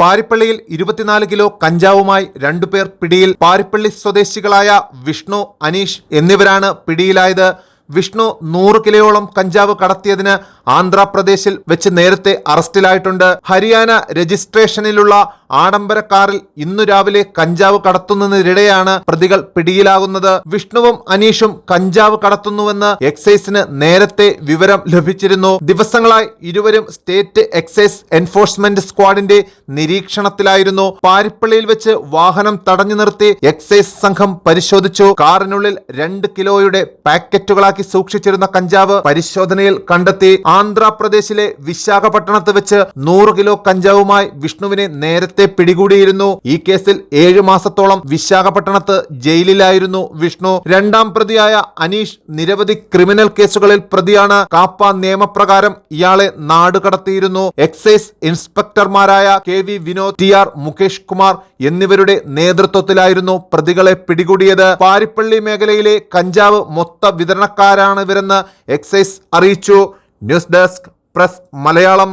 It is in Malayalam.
പാരിപ്പള്ളിയിൽ ഇരുപത്തിനാല് കിലോ കഞ്ചാവുമായി രണ്ടുപേർ പിടിയിൽ പാരിപ്പള്ളി സ്വദേശികളായ വിഷ്ണു അനീഷ് എന്നിവരാണ് പിടിയിലായത്. വിഷ്ണു നൂറ് കിലോയോളം കഞ്ചാവ് കടത്തിയതിന് ആന്ധ്രാപ്രദേശിൽ വെച്ച് നേരത്തെ അറസ്റ്റിലായിട്ടുണ്ട്. ഹരിയാന രജിസ്ട്രേഷനിലുള്ള ആഡംബര കാറിൽ ഇന്നു രാവിലെ കഞ്ചാവ് കടത്തുന്നതിനിടെയാണ് പ്രതികൾ പിടിയിലാകുന്നത്. വിഷ്ണുവും അനീഷും കഞ്ചാവ് കടത്തുന്നുവെന്ന് എക്സൈസിന് നേരത്തെ വിവരം ലഭിച്ചിരുന്നു. ദിവസങ്ങളായി ഇരുവരും സ്റ്റേറ്റ് എക്സൈസ് എൻഫോഴ്സ്മെന്റ് സ്ക്വാഡിന്റെ നിരീക്ഷണത്തിലായിരുന്നു. പാരിപ്പള്ളിയിൽ വെച്ച് വാഹനം തടഞ്ഞു നിർത്തി എക്സൈസ് സംഘം പരിശോധിച്ചു. കാറിനുള്ളിൽ രണ്ട് കിലോയുടെ പാക്കറ്റുകളാക്കി സൂക്ഷിച്ചിരുന്ന കഞ്ചാവ് പരിശോധനയിൽ കണ്ടെത്തി. ആന്ധ്രാപ്രദേശിലെ വിശാഖപട്ടണത്ത് വെച്ച് നൂറ് കിലോ കഞ്ചാവുമായി വിഷ്ണുവിനെ നേരത്തെ പിടികൂടിയിരുന്നു. ഈ കേസിൽ ഏഴ് മാസത്തോളം വിശാഖപട്ടണത്ത് ജയിലിലായിരുന്നു വിഷ്ണു. രണ്ടാം പ്രതിയായ അനീഷ് നിരവധി ക്രിമിനൽ കേസുകളിൽ പ്രതിയാണ്. കാപ്പ നിയമപ്രകാരം ഇയാളെ നാടുകടത്തിയിരുന്നു excise ഇൻസ്പെക്ടർമാരായ K V Vinod T R Mukesh Kumar എന്നിവരുടെ നേതൃത്വത്തിലായിരുന്നു പ്രതികളെ പിടികൂടിയത്. പാരിപ്പള്ളി മേഖലയിലെ കഞ്ചാവ് മൊത്ത വിതരണക്കാരാണ് ഇവരെന്ന് എക്സൈസ് അറിയിച്ചു. News desk press Malayalam.